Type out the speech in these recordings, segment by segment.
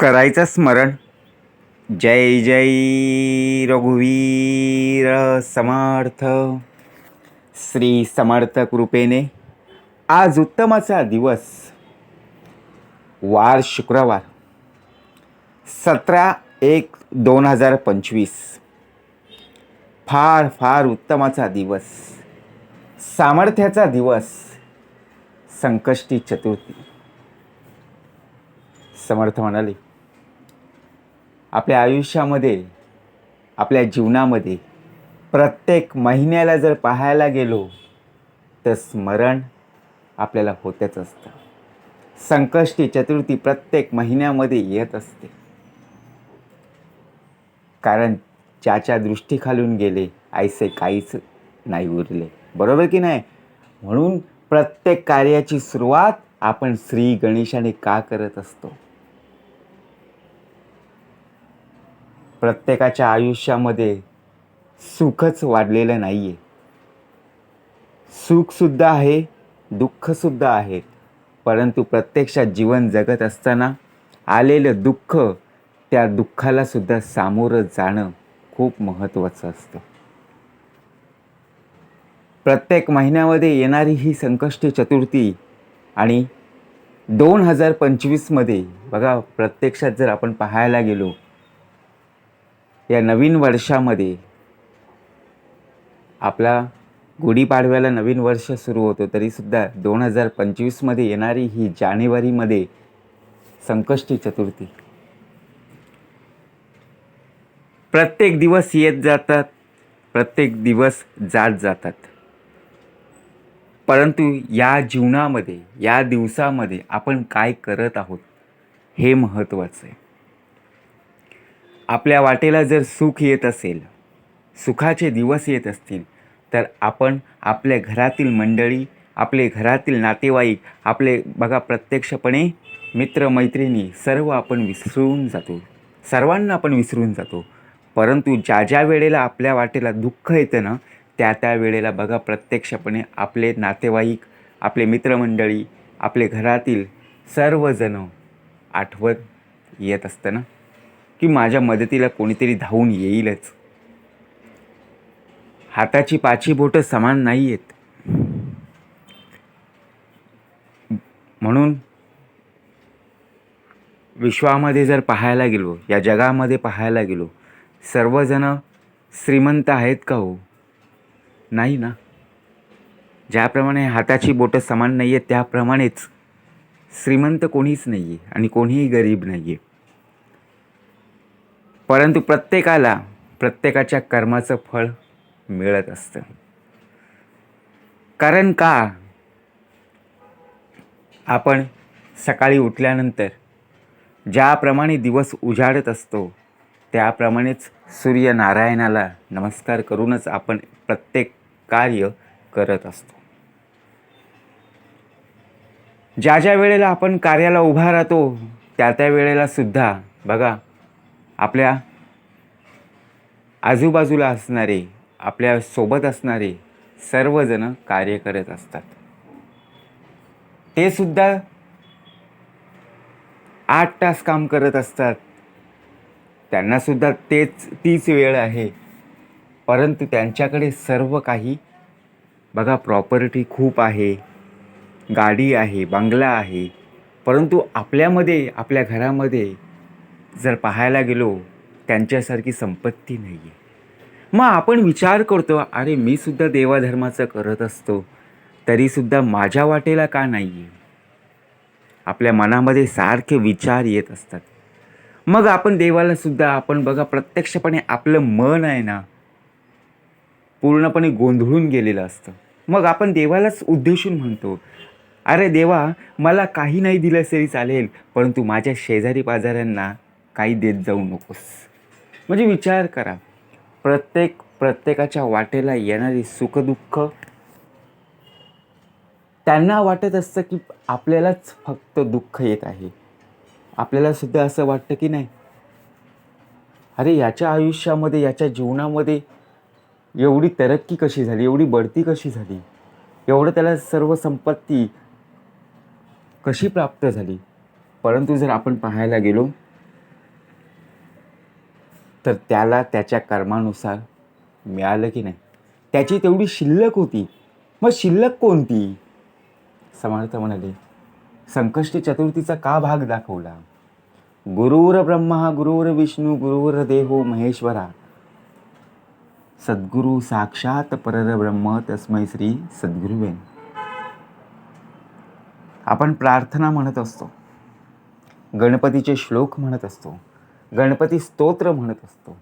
करायचं स्मरण. जय जय रघुवीर समर्थ. श्री समर्थ कृपेने आज उत्तमाचा दिवस. वार शुक्रवार. सतरा एक दोन हजार पंचवीस. फार फार उत्तमाचा दिवस. सामर्थ्याचा दिवस. संकष्टी चतुर्थी. समर्थ म्हणाले. आपल्या आयुष्यामध्ये आपल्या जीवनामध्ये प्रत्येक महिन्याला जर पाहायला गेलो तर स्मरण आपल्याला होतच असतं. संकष्टी चतुर्थी प्रत्येक महिन्यामध्ये येत असते. कारण ज्याच्या दृष्टीखालून गेले ऐसे काहीच नाही उरले. बरोबर की नाही? म्हणून प्रत्येक कार्याची सुरुवात आपण श्री गणेशाने का करत असतो? प्रत्येकाच्या आयुष्यामध्ये सुखच वाढलेलं नाही आहे सुखसुद्धा आहे दुःखसुद्धा आहे परंतु प्रत्यक्षात जीवन जगत असताना आलेलं दुःख त्या दुःखालासुद्धा सामोरं जाणं खूप महत्त्वाचं असतं. प्रत्येक महिन्यामध्ये येणारी ही संकष्टी चतुर्थी आणि दोन हजार पंचवीसमध्ये बघा प्रत्यक्षात जर आपण पाहायला गेलो या नवीन वर्षामध्ये आपला गुढीपाडव्याला नवीन वर्ष सुरू होतं तरीसुद्धा दोन हजार पंचवीसमध्ये येणारी ही जानेवारीमध्ये संकष्टी चतुर्थी. प्रत्येक दिवस येत जातात प्रत्येक दिवस जात जातात. परंतु या जीवनामध्ये या दिवसामध्ये आपण काय करत आहोत हे महत्त्वाचं आहे. आपल्या वाटेला जर सुख येत असेल सुखाचे दिवस येत असतील तर आपण आपल्या घरातील मंडळी आपले घरातील नातेवाईक आपले बघा प्रत्यक्षपणे मित्रमैत्रिणी सर्व आपण विसरून जातो. सर्वांना आपण विसरून जातो. परंतु ज्या ज्या वेळेला आपल्या वाटेला दुःख येतं ना त्या त्या वेळेला बघा प्रत्यक्षपणे आपले नातेवाईक आपले मित्रमंडळी आपले घरातील सर्वजण आठवत येत असतं ना. की माझ्या मदतीला कोणीतरी धावून येईलच. हाताची पाची बोटं समान नाही आहेत म्हणून विश्वामध्ये जर पाहायला गेलो या जगामध्ये पाहायला गेलो सर्वजण श्रीमंत आहेत का हो? नाही ना. ज्याप्रमाणे हाताची बोटं समान नाही आहेत त्याप्रमाणेच श्रीमंत कोणीच नाही आहे आणि कोणीही गरीब नाही आहे परंतु प्रत्येकाला प्रत्येकाच्या कर्माचं फळ मिळत असतं. कारण का? आपण सकाळी उठल्यानंतर ज्याप्रमाणे दिवस उजाडत असतो त्याप्रमाणेच सूर्यनारायणाला नमस्कार करूनच आपण प्रत्येक कार्य करत असतो. ज्या ज्या वेळेला आपण कार्याला उभा राहतो त्या त्या वेळेला सुद्धा बघा आपल्या आजूबाजूला असणारे आपल्यासोबत असणारे सर्वजण कार्य करत असतात. ते सुद्धा आठ तास काम करत असतात. त्यांना सुद्धा तेच तीच वेळ आहे. परंतु त्यांच्याकडे सर्व काही बघा प्रॉपर्टी खूप आहे. गाडी आहे बंगला आहे. परंतु आपल्यामध्ये आपल्या घरामध्ये जर पाहायला गेलो त्यांच्यासारखी संपत्ती नाही आहे मग आपण विचार करतो अरे मी सुद्धा देवाधर्माचं करत असतो तरीसुद्धा माझ्या वाटेला का नाही आहे आपल्या मनामध्ये सारखे विचार येत असतात. मग आपण देवाला सुद्धा आपण बघा प्रत्यक्षपणे आपलं मन आहे ना पूर्णपणे गोंधळून गेलेलं असतं. मग आपण देवालाच उद्देशून म्हणतो अरे देवा मला काही नाही दिलं तरी चालेल परंतु माझ्या शेजारी पाजाऱ्यांना काही देत जाऊ नकोस. म्हणजे विचार करा. प्रत्येक प्रत्येकाच्या वाटेला येणारी सुखदुःख त्यांना वाटत असतं की आपल्यालाच फक्त दुःख येत आहे. आपल्याला सुद्धा असं वाटतं की नाही? अरे याच्या आयुष्यामध्ये याच्या जीवनामध्ये एवढी तरक्की कशी झाली? एवढी बढती कशी झाली? एवढं त्याला सर्व संपत्ती कशी प्राप्त झाली? परंतु जर आपण पाहायला गेलो तर त्याला त्याच्या कर्मानुसार मिळालं की नाही? त्याची तेवढी शिल्लक होती. मग शिल्लक कोणती? समर्थ म्हणाले संकष्टी चतुर्थीचा का भाग दाखवला? गुरुवर ब्रह्मा गुरुवर विष्णू गुरुवर देहो महेश्वरा. सद्गुरू साक्षात परब्रह्म तस्मै श्री सद्गुरुवेन आपण प्रार्थना म्हणत असतो. गणपतीचे श्लोक म्हणत असतो. गणपती स्तोत्र म्हणत असतो.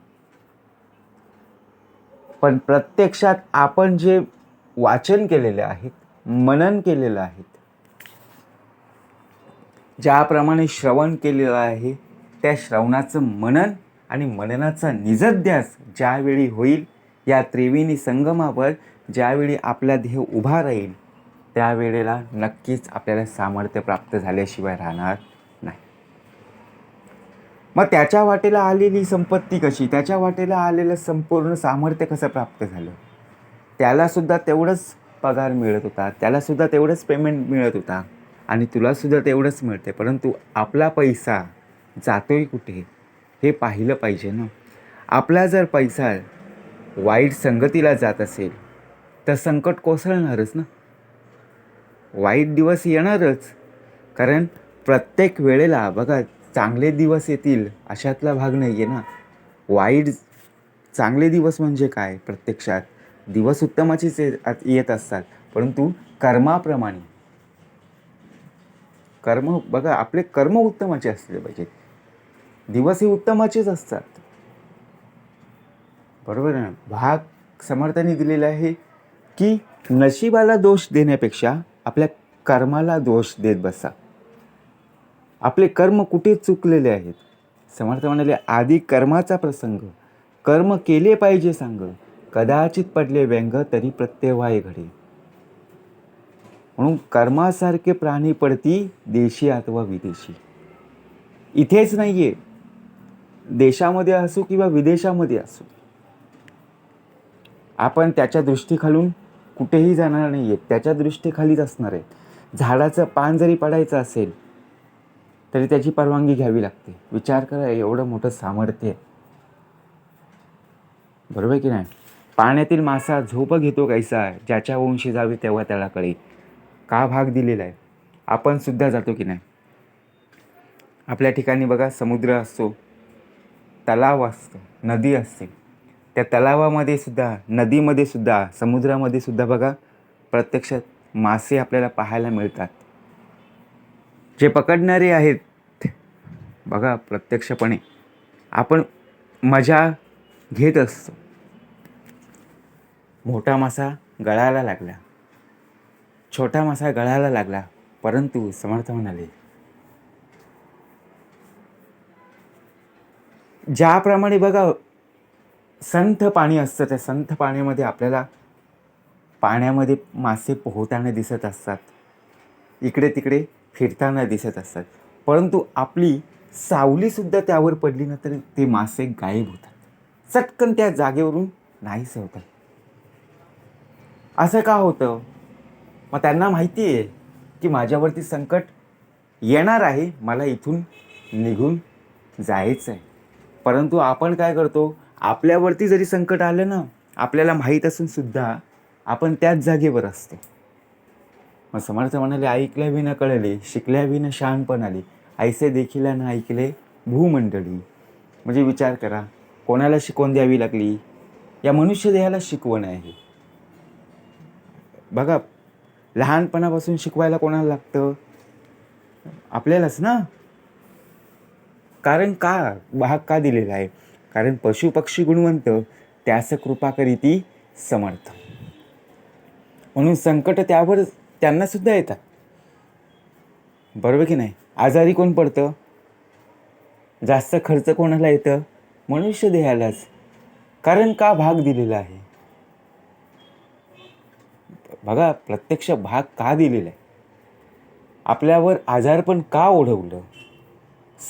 पण प्रत्यक्षात आपण जे वाचन केलेले आहेत मनन केलेलं आहेत ज्याप्रमाणे श्रवण केलेलं आहे त्या श्रवणाचं मनन आणि मननाचा निजध्यास ज्यावेळी होईल या त्रिवेणी संगमावर ज्यावेळी आपला देह उभा राहील त्यावेळेला नक्कीच आपल्याला सामर्थ्य प्राप्त झाल्याशिवाय राहणार मग त्याच्या वाटेला आलेली संपत्ती कशी? त्याच्या वाटेला आलेलं संपूर्ण सामर्थ्य कसं प्राप्त झालं? त्यालासुद्धा तेवढंच पगार मिळत होता. त्यालासुद्धा तेवढंच पेमेंट मिळत होता. आणि तुलासुद्धा तेवढंच मिळते परंतु आपला पैसा जातोय कुठे? हे पाहिलं पाहिजे ना. आपला जर पैसा वाईट संगतीला जात असेल तर संकट कोसळणारच ना. वाईट दिवस येणारच. कारण प्रत्येक वेळेला बघा चांगले दिवस येतील अशातला भाग नाही आहे ना. वाईट चांगले दिवस म्हणजे काय? प्रत्यक्षात दिवस उत्तमाचेच येत असतात. परंतु कर्माप्रमाणे. कर्म बघा आपले कर्म उत्तमाचे असले पाहिजेत दिवस हे उत्तमाचेच असतात. बरोबर ना? भाग समर्थाने दिलेला आहे की नशिबाला दोष देण्यापेक्षा आपल्या कर्माला दोष देत बसा. आपले कर्म कुठे चुकलेले आहेत? समर्थ म्हणाले आधी कर्माचा प्रसंग कर्म केले पाहिजे सांग. कदाचित पडले व्यंग तरी प्रत्यवाय घडे. म्हणून कर्मासारखे प्राणी पडती देशी अथवा विदेशी. इथेच नाही आहे देशामध्ये असो किंवा विदेशामध्ये असो. आपण त्याच्या दृष्टीखालून कुठेही जाणार नाही आहेत त्याच्या दृष्टीखालीच असणार आहे. झाडाचं पान जरी पडायचं असेल तरी त्याची परवानगी घ्यावी लागते. विचार करा एवढं मोठं सामर्थ्य बरोबर आहे की नाही? पाण्यातील मासा झोप घेतो कैसा ज्याच्या वंशी जावे तेव्हा त्याला कळे का भाग दिलेला आहे? आपण सुद्धा जातो की नाही? आपल्या ठिकाणी बघा समुद्र असतो तलाव असतो नदी असते. त्या तलावामध्ये सुद्धा नदीमध्ये सुद्धा समुद्रामध्ये सुद्धा बघा प्रत्यक्षात मासे आपल्याला पाहायला मिळतात. जे पकडणारे आहेत बघा प्रत्यक्षपणे. आपण मजा घेत असतो. मोठा मासा गळायला लागला. छोटा मासा गळायला लागला परंतु समर्थ म्हणाले ज्याप्रमाणे बघा संथ पाणी असतं त्या संथ पाण्यामध्ये आपल्याला पाण्यामध्ये मासे पोहताना दिसत असतात. इकडे तिकडे फिरताना दिसत असतात. परंतु आपली सावलीसुद्धा त्यावर पडली ना तरी ते मासे गायब होतात. चटकन त्या जागेवरून नाहीच होतात असं का होतं? मग त्यांना माहिती आहे की माझ्यावरती संकट येणार आहे मला इथून निघून जायचं आहे परंतु आपण काय करतो? आपल्यावरती जरी संकट आलं ना आपल्याला माहीत असूनसुद्धा आपण त्याच जागेवर असतो. मग समर्थ म्हणाले ऐकल्या विना कळले शिकल्या विना शहाणपण आली. ऐसे देखील ना ऐकले भूमंडळी. म्हणजे विचार करा कोणाला शिकवण द्यावी लागली? या मनुष्य देहाला शिकवण आहे. बघा लहानपणापासून शिकवायला कोणाला लागतं? आपल्यालाच ना? कारण का? भाग का दिलेला आहे? कारण पशुपक्षी गुणवंत त्यास कृपा करीती समर्थ. म्हणून संकट त्यावर त्यांना सुद्धा येतात. बरोबर की नाही? आजारी कोण पडतं? जास्त खर्च कोणाला येतं? मनुष्य देहालाच. कारण का भाग दिलेला आहे? बघा प्रत्यक्ष भाग का दिलेला आहे? आपल्यावर आजारपण का ओढवलं?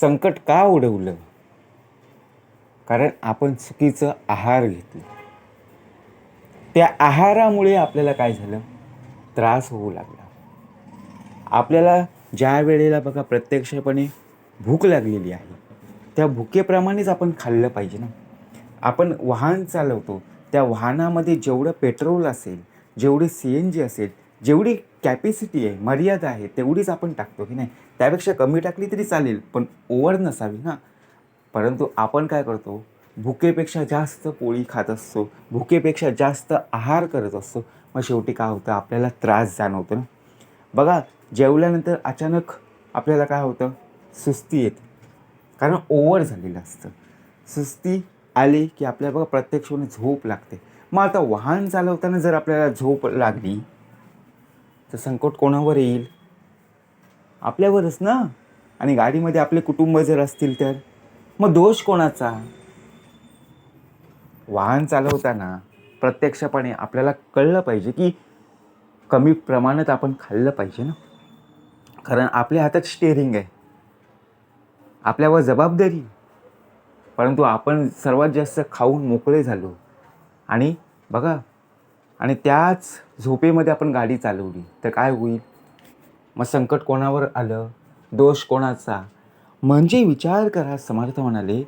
संकट का ओढवलं? कारण आपण चुकीचं आहार घेतलं. त्या आहारामुळे आपल्याला काय झालं? त्रास होऊ लागला. आपल्याला ज्या वेळेला बघा प्रत्यक्षपणे भूक लागलेली आहे त्या भुकेप्रमाणेच आपण खाल्लं पाहिजे ना. आपण वाहन चालवतो त्या वाहनामध्ये जेवढं पेट्रोल असेल जेवढी सी एन जी असेल जेवढी कॅपॅसिटी आहे मर्यादा आहे तेवढीच आपण टाकतो की नाही. त्यापेक्षा कमी टाकली तरी चालेल पण ओवर नसावी ना. परंतु आपण काय करतो भुकेपेक्षा जास्त पोळी खात असतो भुकेपेक्षा जास्त आहार करत असतो मग शेवटी काय होतं? आपल्याला त्रास जाणवतो ना. बघा जेवल्यानंतर अचानक आपल्याला काय होतं? सुस्ती येते. कारण ओव्हर झालेलं असतं. सुस्ती आली की आपल्याला बघा प्रत्यक्ष झोप लागते. मग आता वाहन चालवताना जर आपल्याला झोप लागली तर संकट कोणावर येईल? आपल्यावरच ना? आणि गाडीमध्ये आपले कुटुंब जर असतील तर? मग दोष कोणाचा? वाहन चालवताना प्रत्यक्षपणे आपल्याला कळलं पाहिजे की कमी प्रमाणात आपण खाल्लं पाहिजे ना? कारण आपल्या हातात स्टेअरिंग आहे. आपल्यावर जबाबदारी परंतु आपण सर्वात जास्त खाऊन मोकळे झालो. आणि बघा आणि त्याच झोपेमध्ये आपण गाडी चालवली तर काय होईल? मग संकट कोणावर आलं? दोष कोणाचा? म्हणजे विचार करा समर्थ म्हणाले.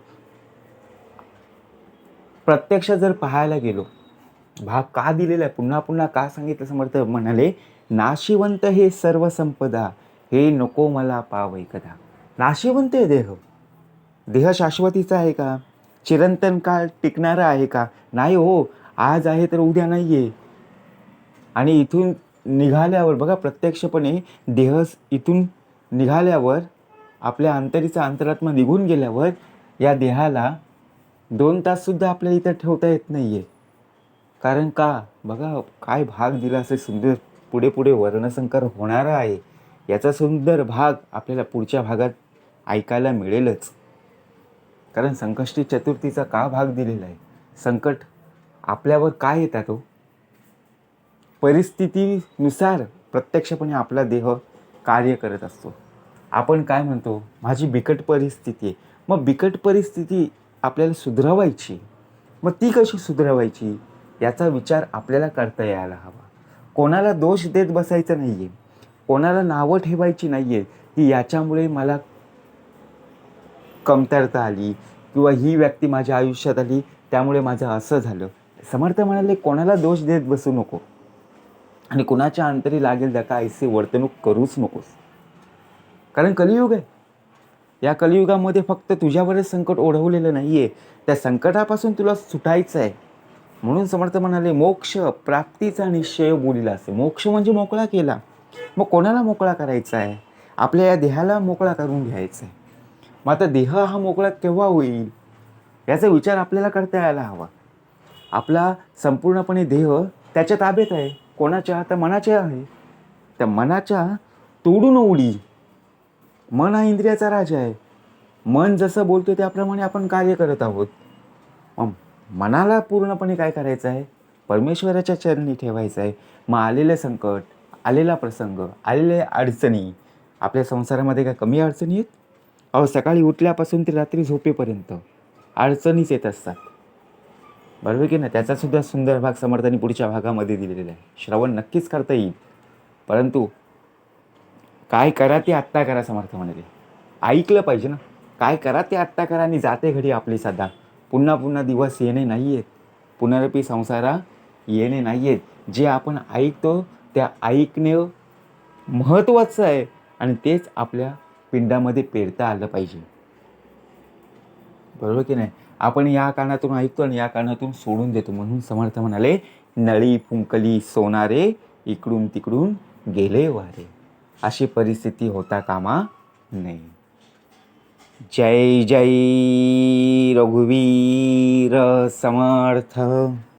प्रत्यक्ष जर पाहायला गेलो भाग का दिलेला आहे? पुन्हा पुन्हा का सांगितलं? समर्थ म्हणाले नाशिवंत हे सर्व संपदा हे नको मला पावै कदा नाशिवंत आहे देह. देह शाश्वतीचा आहे का? चिरंतन काळ टिकणारा आहे का? नाही हो आज आहे तर उद्या नाही आहे आणि इथून निघाल्यावर बघा प्रत्यक्षपणे देह इथून निघाल्यावर आपल्या अंतरीचा अंतरात्मा निघून गेल्यावर या देहाला दोन ताससुद्धा आपल्या इथं ठेवता येत नाही आहे कारण का? बघा काय भाग दिला असे सुंदर पुढे पुढे वर्णसंकर होणारा आहे. याचा सुंदर भाग आपल्याला पुढच्या भागात ऐकायला मिळेलच. कारण संकष्टी चतुर्थीचा का भाग दिलेला आहे? संकट आपल्यावर काय येतात तो परिस्थितीनुसार प्रत्यक्षपणे आपला देह कार्य करत असतो. आपण काय म्हणतो? माझी बिकट परिस्थिती आहे. मग बिकट परिस्थिती आपल्याला सुधरवायची. मग ती कशी सुधरवायची? याचा विचार आपल्याला करता यायला हवा. कोणाला दोष देत बसायचं नाही आहे कोणाला नावं ठेवायची नाही आहे की याच्यामुळे मला कमतरता आली किंवा ही व्यक्ती माझ्या आयुष्यात आली त्यामुळे माझं असं झालं. समर्थ म्हणाले कोणाला दोष देत बसू नको आणि कुणाच्या अंतरी लागेल त्या का ऐसे वर्तणूक करूच नकोस. कारण कलियुग आहे. या कलियुगामध्ये फक्त तुझ्यावरच संकट ओढवलेलं नाही आहे त्या संकटापासून तुला सुटायचं आहे. म्हणून समर्थ म्हणाले मोक्ष प्राप्तीचा निश्चय बोलिला असे. मोक्ष म्हणजे मोकळा केला. मग कोणाला मोकळा करायचा आहे? आपल्या या देहाला मोकळा करून घ्यायचा आहे. मग आता देह हा मोकळा केव्हा होईल? याचा विचार आपल्याला करता यायला हवा. आपला संपूर्णपणे देह त्याच्या ताब्यात आहे. कोणाच्या? तर मनाच्या आहे. त्या मनाच्या तोडून उडी. मन हा इंद्रियाचा राजा आहे. मन जसं बोलतो त्याप्रमाणे आपण कार्य करत आहोत. मनाला पूर्णपणे काय करायचं आहे? परमेश्वराच्या चरणी ठेवायचं आहे. मग आलेलं संकट आलेला प्रसंग आलेल्या अडचणी आपल्या संसारामध्ये काय कमी अडचणी आहेत? अहो सकाळी उठल्यापासून ते रात्री झोपेपर्यंत अडचणीच येत असतात. बरोबर की ना त्याचासुद्धा सुंदर भाग समर्थांनी पुढच्या भागामध्ये दिलेला आहे. श्रवण नक्कीच करता येईल. परंतु काय करा ते आत्ता करा समर्थ म्हणाले. ऐकलं पाहिजे ना? काय करा ते आत्ता करा आणि जाते घडी आपली सदा. पुन्हा पुन्हा दिवस येणे नाही आहेत पुनरपी संसारा येणे नाही आहेत जे आपण ऐकतो त्या ऐकणे महत्त्वाचं आहे आणि तेच आपल्या पिंडामध्ये पेरता आलं पाहिजे. बरोबर की नाही? आपण या कानातून ऐकतो आणि या कानातून सोडून देतो म्हणून समर्थ म्हणाले नळी फुंकली सोनारे इकडून तिकडून गेले वारे. अशी परिस्थिती होता कामा नये. जय जय रघुवीर समर्थ।